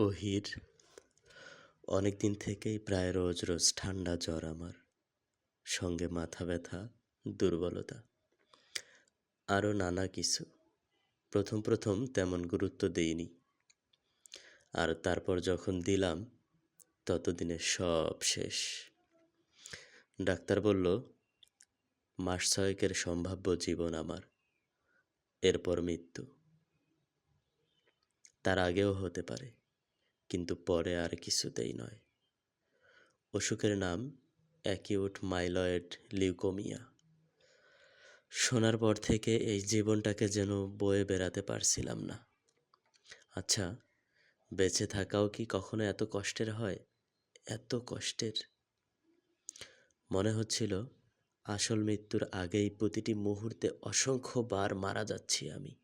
অহির অনেক দিন থেকেই প্রায় রোজ রোজ ঠান্ডা জ্বর আমার। সঙ্গে মাথা ব্যথা, দুর্বলতা। আরও নানা কিছু। প্রথম প্রথম তেমন গুরুত্ব দেইনি। আর তারপর যখন দিলাম, ততদিনে সব শেষ। ডাক্তার বলল, মাস ছয়েকের সম্ভাব্য জীবন আমার। এরপর মৃত্যু। তার আগেও হতে পারে। কিন্তু পরে আর কিছুতেই নয়। অসুখের নাম অ্যাকিউট মাইলয়েড লিউকোমিয়া। শোনার পর থেকে এই জীবনটাকে যেন বয়ে বেড়াতে পারছিলাম না। আচ্ছা বেঁচে থাকাও কি কখনো এত কষ্টের হয়? এত কষ্টের। মনে হচ্ছিল, আসল মৃত্যুর আগেই প্রতিটি মুহূর্তে অসংখ্য বার মারা যাচ্ছি আমি।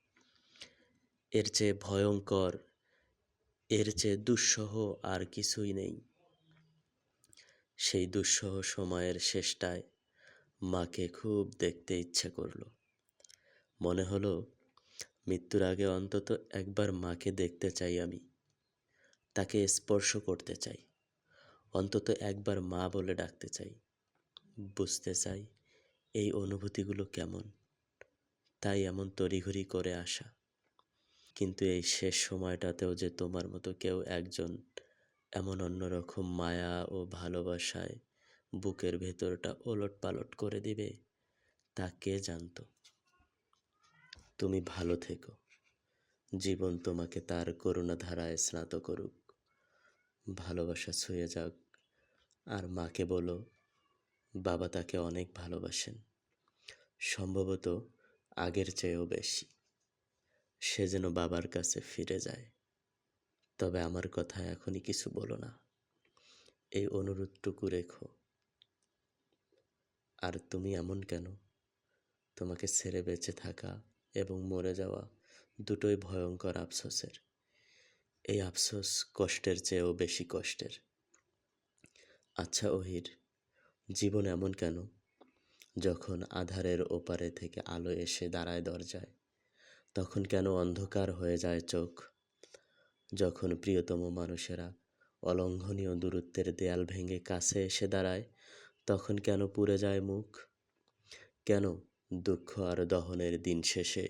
এর চেয়ে ভয়ঙ্কর এর চেয়ে দুঃসহ আর কিছুই নেই। সেই দুঃসহ সময়ের শেষটায় মাকে খুব দেখতে ইচ্ছে করল। মনে হলো, মৃত্যুর আগে অন্তত একবার মাকে দেখতে চাই আমি। তাকে স্পর্শ করতে চাই। অন্তত একবার মা বলে ডাকতে চাই। বুঝতে চাই এই অনুভূতিগুলো কেমন। তাই এমন তড়িঘড়ি করে আসা। কিন্তু এই শেষ সময়টাতেও যে তোমার মতো কেউ একজন এমন অন্যরকম মায়া ও ভালোবাসায় বুকের ভেতরটা ওলট পালট করে দিবে, তা কে জানতো? তুমি ভালো থেকো। জীবন তোমাকে তার করুণা ধারায় স্নাত করুক। ভালোবাসা ছুঁয়ে যাক। আর মাকে বলো, বাবা তাকে অনেক ভালোবাসেন। সম্ভবত আগের চেয়েও বেশি। সে যেন বাবার কাছে ফিরে যায়। তবে আমার কথা এখনই কিছু বলো না। এই অনুরোধটুকু রেখো। আর তুমি এমন কেন? তোমাকে ছেড়ে বেঁচে থাকা এবং মরে যাওয়া দুটোই ভয়ঙ্কর আফসোসের। এই আফসোস কষ্টের চেয়েও বেশি কষ্টের। আচ্ছা ওহির, জীবন এমন কেন? যখন আধারের ওপারে থেকে আলো এসে দাঁড়ায় দরজায়। তখন কেন অন্ধকার হয়ে যায় চোখ? যখন প্রিয়তম মানুষেরা অলঙ্ঘনীয় দূরত্বের দেয়াল ভেঙে কাছে এসে দাঁড়ায়, তখন কেন পুড়ে যায় মুখ? কেন দুঃখ আর দহনের দিন শেষে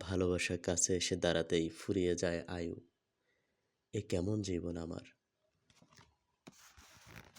ভালোবাসা কাছে এসে দাঁড়াতেই ফুরিয়ে যায় আয়ু? এ কেমন জীবন আমার?